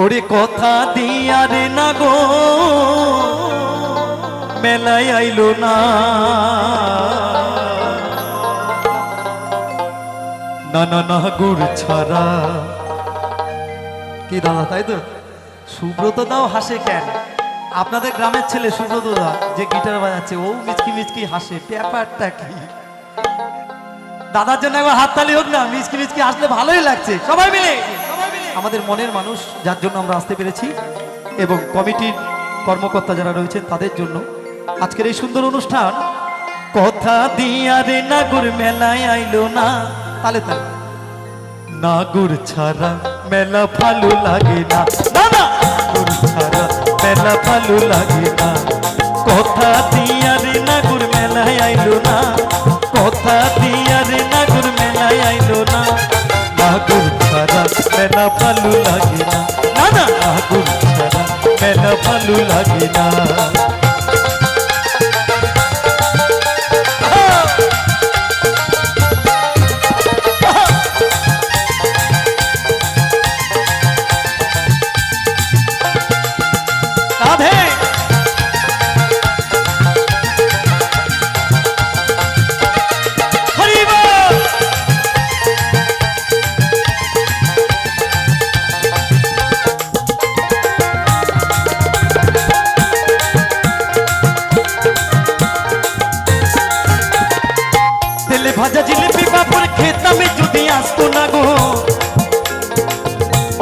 ওরে কথা দিয়া রে না গো, মেলায় আইলো না। না না না, গুড় ছাড়া। কি দাদা, তাই তো? সুব্রত দাও হাসে কেন? আপনাদের গ্রামের ছেলে সুব্রত দা, যে গিটার বাজাচ্ছে, ও মিচকি মিচকি হাসে, ব্যাপারটা কি? দাদার জন্য একবার হাততালি হোক না, মিচকি মিচকি হাসলে ভালোই লাগছে, সবাই মিলে। আমাদের মনের মানুষ, যার জন্য আমরা আসতে পেরেছি, এবং কমিটির কর্মকর্তা যারা রয়েছেন তাদের জন্য। আজকের এই সুন্দর অনুষ্ঠান, কথা দিয়া রে নাগুর মেলায় আইলো না। তালে তালে। নাগুর ছাড়া মেলা ভালো লাগে না। নাগুর ছাড়া মেলা ভালো লাগে না। কথা দিয়া রে নাগুর মেলায় আইলো না। কথা দিয়া রে নাগুর মেলায় আইলো না। নাগুর ছাড়া মেলা ভালো লাগে না না না নাগুর ছাড়া মেলা ভালো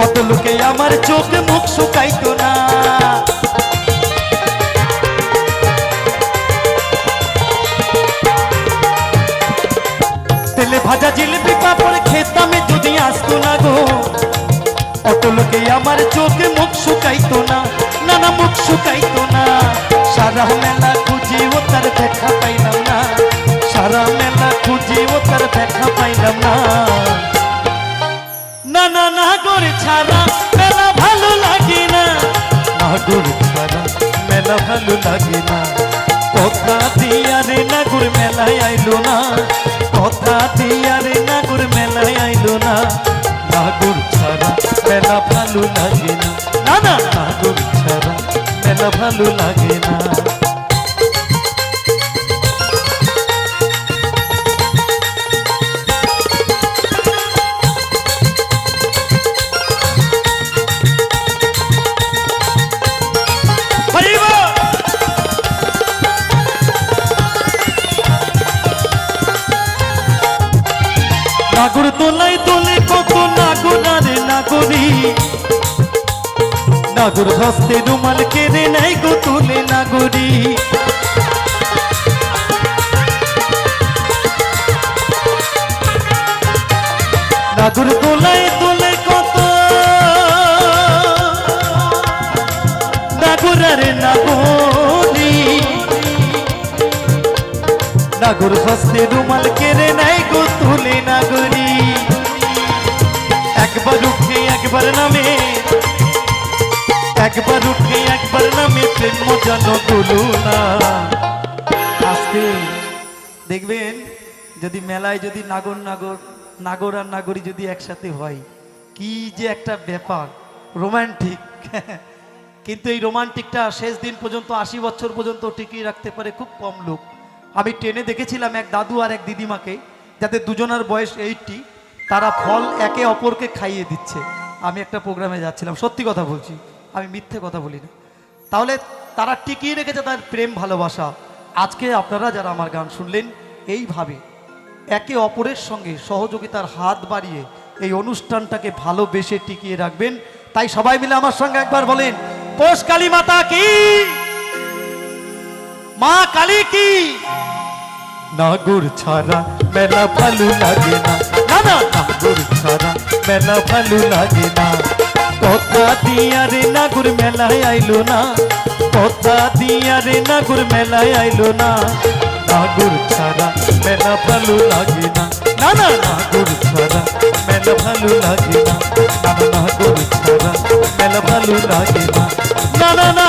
অত লোকে আমার চোখ মুখ শুকাইতো না। তেলে ভাজা জিলিপি পাপড় খেতামে যদি আসতো না গো। অত লোকে আমার চোখে মুখ শুকাইতো না না না মুখ শুকাইতো না। সারা মেলা খুঁজি ও তার দেখা পাইলাম না, সারা মেলা খুঁজি ও তার দেখা পাইলাম না না না না ছাড়া মেলা ভালো লাগে না নাগুর ছাড়া মেলা ভালো লাগে না কথা দিয়া রে নাগুর মেলায় আইলো না। কথা দিয়া রে নাগুর মেলায় আইলো না। নাগুর ছাড়া মেলা ভালো লাগে না না। নাগুর ছাড়া মেলা ভালো লাগে না নাগর তোলাই তোলে কত নাগর, আরে নাগরি। নাগর হস্তে রুমাল কেড়ে নাই গো তুলে নাগরি। নাগর তোলাই তোলে কত, নাগর আরে নাগর হস্তে রুমাল কেড়ে নাই গো তুলে নাগরি। একবার উঠে, একবার নামে। একবার উঠে, একবার নামে, প্রেম মজানো না। আজকে দেখবেন, যদি মেলায় যদি নাগর নাগর নাগর আর নাগরী যদি একসাথে হয়, কি যে একটা ব্যাপার, রোমান্টিক। কিন্তু এই রোমান্টিকটা শেষ দিন পর্যন্ত, আশি বছর পর্যন্ত টিকিয়ে রাখতে পারে খুব কম লোক। আমি ট্রেনে দেখেছিলাম এক দাদু আর এক দিদিমাকে যাদের দুজনের বয়স এইটটি তারা ফল একে অপরকে খাইয়ে দিচ্ছে। আমি একটা প্রোগ্রামে যাচ্ছিলাম, সত্যি কথা বলছি, আমি মিথ্যে কথা বলি না। তাহলে তারা টিকিয়ে রেখেছে তার প্রেম, ভালোবাসা। আজকে আপনারা যারা আমার গান শুনলেন, এইভাবে একে অপরের সঙ্গে সহযোগিতার হাত বাড়িয়ে এই অনুষ্ঠানটাকে ভালোবেসে টিকিয়ে রাখবেন। তাই সবাই মিলে আমার সঙ্গে একবার বলেন, পোষ কালী মাতা কি? মা কালী কি নাগর ছাড়া মেলা ভালো লাগে না না না নাগর ছাড়া মেলা ভালো লাগে না কথা দিয়া রে নাগর মেলায় আইলো না কথা দিয়া রে নাগর মেলায় আইলো না নাগর ছাড়া মেলা ভালো লাগে না না না নাগর ছাড়া মেলা ভালো লাগে না না না নাগর ছাড়া মেলা ভালো লাগে না